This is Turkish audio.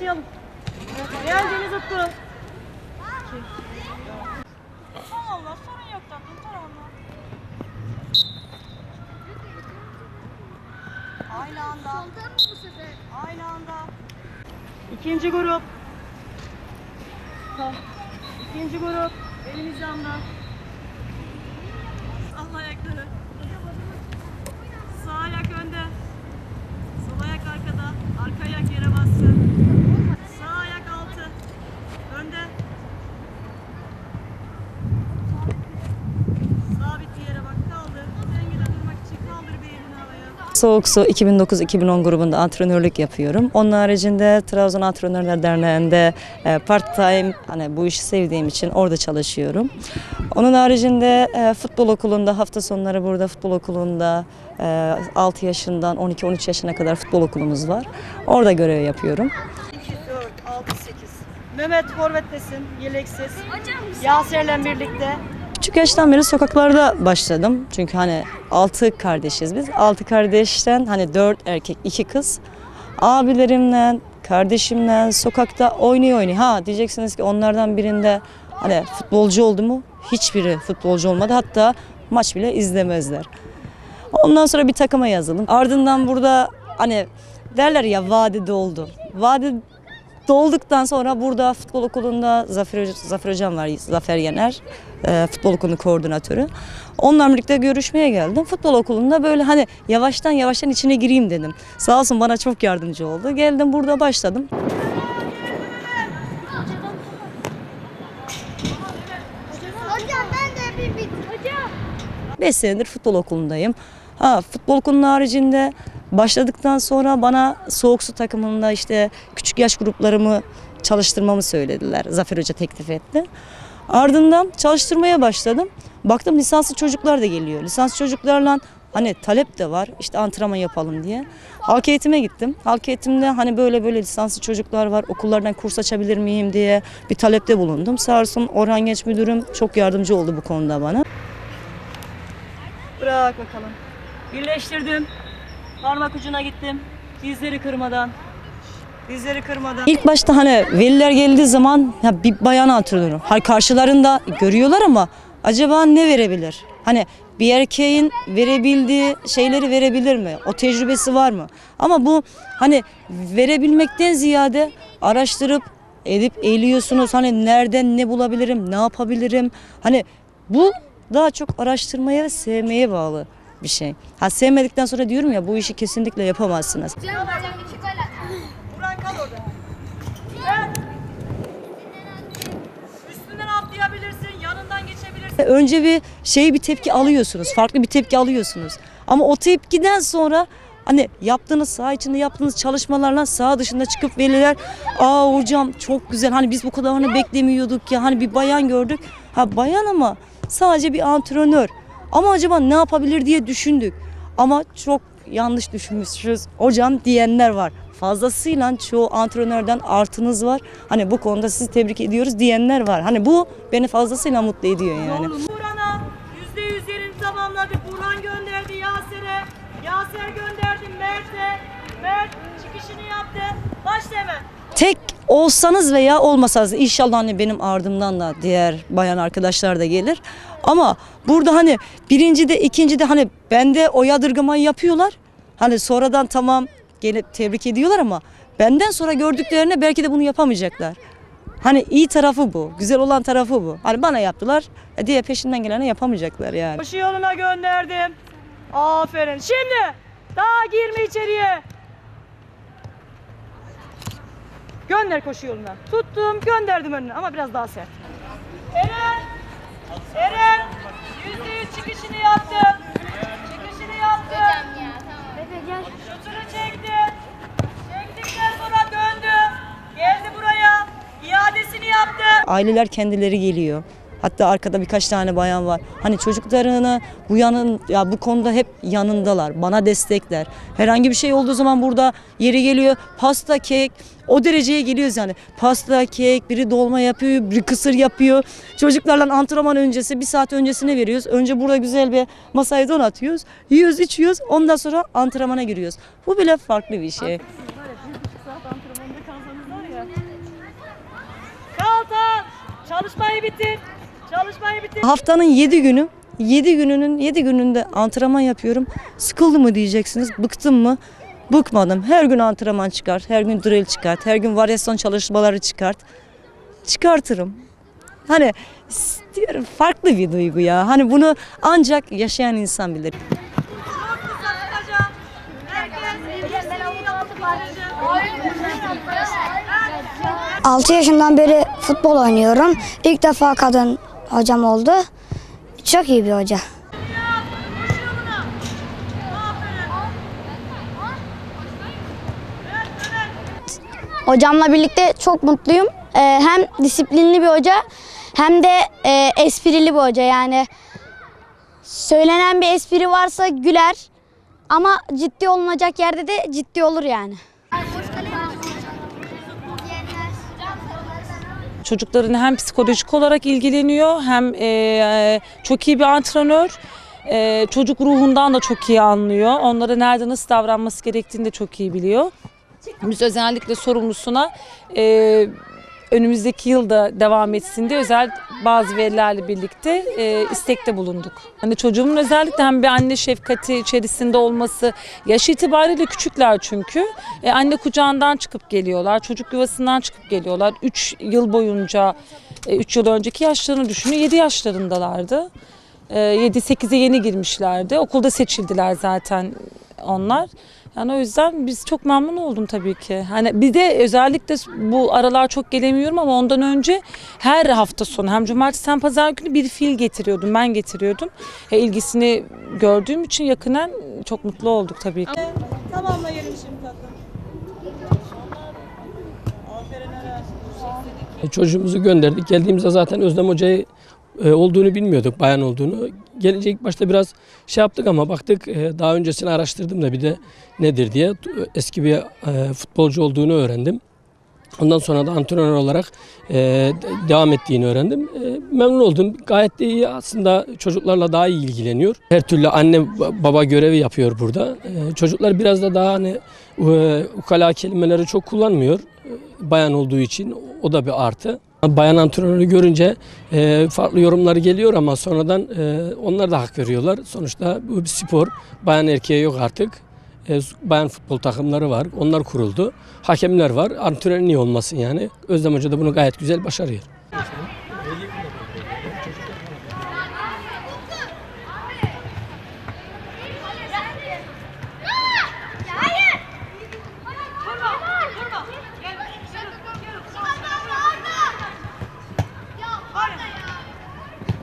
Başlayalım. Gel Deniz Utku. Allah sorun yok tatlım tamam Aynı anda. Soldan mı bu sefer? Aynı anda. İkinci grup. Ha, İkinci grup. Benim hizamda. Sağ ayakları. Sağ ayak önde. Sol ayak arkada. Arka ayak yere bassın. Sağ ayak altı. Önde. Sabit bir yere bak. Kaldır. Dengede durmak için kaldır bir elini havaya. Soğuk Su 2009-2010 grubunda antrenörlük yapıyorum. Onun haricinde Trabzon Antrenörler Derneği'nde e, part time hani bu işi sevdiğim için orada çalışıyorum. Onun haricinde e, futbol okulunda hafta sonları burada futbol okulunda e, 6 yaşından 12-13 yaşına kadar futbol okulumuz var. Orada görev yapıyorum. 2, 4, 6, 8. Mehmet forvettesin, yeleksiz. Yaser'le birlikte. Küçük yaştan beri sokaklarda başladım. Çünkü hani altı kardeşiz biz. Altı kardeşten hani dört erkek, iki kız. Abilerimle, kardeşimle sokakta oynuyor oynuyor. Ha diyeceksiniz ki onlardan birinde hani futbolcu oldu mu? Hiçbiri futbolcu olmadı. Hatta maç bile izlemezler. Ondan sonra bir takıma yazıldım. Ardından burada hani derler ya vade doldu. Vade dolduktan sonra burada futbol okulunda Zafer, Zafer Hocam var, Zafer Yener, e, futbol okulu koordinatörü. Onlarla birlikte görüşmeye geldim. Futbol okulunda böyle hani yavaştan yavaştan içine gireyim dedim. Sağ olsun bana çok yardımcı oldu. Geldim burada başladım. Hocam ben de bir bit. Hocam. 5 senedir futbol okulundayım. Ha futbol okulunun haricinde başladıktan sonra bana soğuk su takımında işte küçük yaş gruplarımı çalıştırmamı söylediler. Zafer Hoca teklif etti. Ardından çalıştırmaya başladım. Baktım lisanslı çocuklar da geliyor. Lisanslı çocuklarla hani talep de var işte antrenman yapalım diye. Halk eğitime gittim. Halk eğitimde hani böyle böyle lisanslı çocuklar var okullardan kurs açabilir miyim diye bir talepte bulundum. Sağ Orhan Genç Müdürüm çok yardımcı oldu bu konuda bana. Bırak bakalım. Birleştirdim. Parmak ucuna gittim. Dizleri kırmadan. Dizleri kırmadan. İlk başta hani veliler geldiği zaman ya bir bayan antrenörü. Hani karşılarında görüyorlar ama acaba ne verebilir? Hani bir erkeğin verebildiği şeyleri verebilir mi? O tecrübesi var mı? Ama bu hani verebilmekten ziyade araştırıp edip eğiliyorsunuz. Hani nereden ne bulabilirim, ne yapabilirim? Hani bu daha çok araştırmaya ve sevmeye bağlı bir şey. Ha sevmedikten sonra diyorum ya bu işi kesinlikle yapamazsınız. Önce bir şey bir tepki alıyorsunuz. Farklı bir tepki alıyorsunuz. Ama o tepkiden sonra hani yaptığınız saha içinde yaptığınız çalışmalarla saha dışında çıkıp veliler aa hocam çok güzel hani biz bu kadarını beklemiyorduk ya hani bir bayan gördük. Ha bayan ama sadece bir antrenör. Ama acaba ne yapabilir diye düşündük. Ama çok yanlış düşünmüşüz hocam diyenler var. Fazlasıyla çoğu antrenörden artınız var. Hani bu konuda sizi tebrik ediyoruz diyenler var. Hani bu beni fazlasıyla mutlu ediyor yani. Burhan'a yüzde yüz yerini tamamladı. Burhan gönderdi Yaser'e. Yaser gönderdi Mert'e. Mert çıkışını yaptı. Başla hemen. Tek olsanız veya olmasanız inşallah hani benim ardımdan da diğer bayan arkadaşlar da gelir. Ama burada hani birinci de ikinci de hani bende o yadırgamayı yapıyorlar. Hani sonradan tamam gelip tebrik ediyorlar ama benden sonra gördüklerine belki de bunu yapamayacaklar. Hani iyi tarafı bu. Güzel olan tarafı bu. Hani bana yaptılar. e, Diye peşinden gelene yapamayacaklar yani. Koşu yoluna gönderdim. Aferin. Şimdi daha girme içeriye. Gönder koşu yoluna. Tuttum gönderdim önüne ama biraz daha sert. Eren! Eren! Yüzde yüz çıkışını yaptı. Çıkışını yaptı. Hocam ya tamam. Efe gel. Şutunu çekti. Çektikten sonra döndü. Geldi buraya. İadesini yaptı. aileler kendileri geliyor. Hatta arkada birkaç tane bayan var. Hani çocuklarını bu yanın ya bu konuda hep yanındalar. Bana destekler. Herhangi bir şey olduğu zaman burada yeri geliyor. Pasta, kek o dereceye geliyoruz yani. Pasta, kek, biri dolma yapıyor, biri kısır yapıyor. Çocuklarla antrenman öncesi bir saat öncesine veriyoruz. Önce burada güzel bir masayı donatıyoruz. Yiyoruz, içiyoruz. Ondan sonra antrenmana giriyoruz. Bu bile farklı bir şey. Kaltan. Çalışmayı bitir. Çalışmayı bitir. Haftanın 7 günü 7 gününün 7 gününde antrenman yapıyorum. Sıkıldı mı diyeceksiniz. Bıktım mı? Bıkmadım. Her gün antrenman çıkart. Her gün drill çıkart. Her gün varyasyon çalışmaları çıkart. Çıkartırım. Hani diyorum farklı bir duygu ya. Hani bunu ancak yaşayan insan bilir. 6 yaşından beri futbol oynuyorum. İlk defa kadın hocam oldu. Çok iyi bir hoca. Hocamla birlikte çok mutluyum. Ee, hem disiplinli bir hoca hem de e, esprili bir hoca. Yani söylenen bir espri varsa güler ama ciddi olunacak yerde de ciddi olur yani. Çocukların hem psikolojik olarak ilgileniyor hem e, çok iyi bir antrenör. E, çocuk ruhundan da çok iyi anlıyor. Onlara nerede nasıl davranması gerektiğini de çok iyi biliyor. Biz özellikle sorumlusuna e, önümüzdeki yılda devam etsin diye özel bazı verilerle birlikte e, istekte bulunduk. Hani çocuğumun özellikle hem bir anne şefkati içerisinde olması, yaş itibariyle küçükler çünkü. E, anne kucağından çıkıp geliyorlar, çocuk yuvasından çıkıp geliyorlar. 3 yıl boyunca, 3 yıl önceki yaşlarını düşünün 7 yaşlarındalardı. 7-8'e yeni girmişlerdi. Okulda seçildiler zaten onlar. Yani o yüzden biz çok memnun oldum tabii ki. Hani bir de özellikle bu aralar çok gelemiyorum ama ondan önce her hafta sonu hem cumartesi hem pazar günü bir fil getiriyordum. Ben getiriyordum. E, ilgisini gördüğüm için yakından çok mutlu olduk tabii ki. Tamamlayalım şimdi tatlım. Aferin. E, Çocuğumuzu gönderdik. Geldiğimizde zaten Özlem Hoca'yı olduğunu bilmiyorduk, bayan olduğunu. Gelince ilk başta biraz şey yaptık ama baktık e, daha öncesini araştırdım da bir de nedir diye eski bir e, futbolcu olduğunu öğrendim. Ondan sonra da antrenör olarak e, de- devam ettiğini öğrendim. E, memnun oldum. Gayet de iyi aslında çocuklarla daha iyi ilgileniyor. Her türlü anne ba- baba görevi yapıyor burada. E, çocuklar biraz da daha hani e, ukala kelimeleri çok kullanmıyor. E, bayan olduğu için o da bir artı. Bayan antrenörü görünce e, farklı yorumları geliyor ama sonradan e, onlar da hak veriyorlar. Sonuçta bu bir spor. Bayan erkeğe yok artık. E, bayan futbol takımları var. Onlar kuruldu. Hakemler var. Antrenör niye olmasın yani? Özlem Hoca da bunu gayet güzel başarıyor.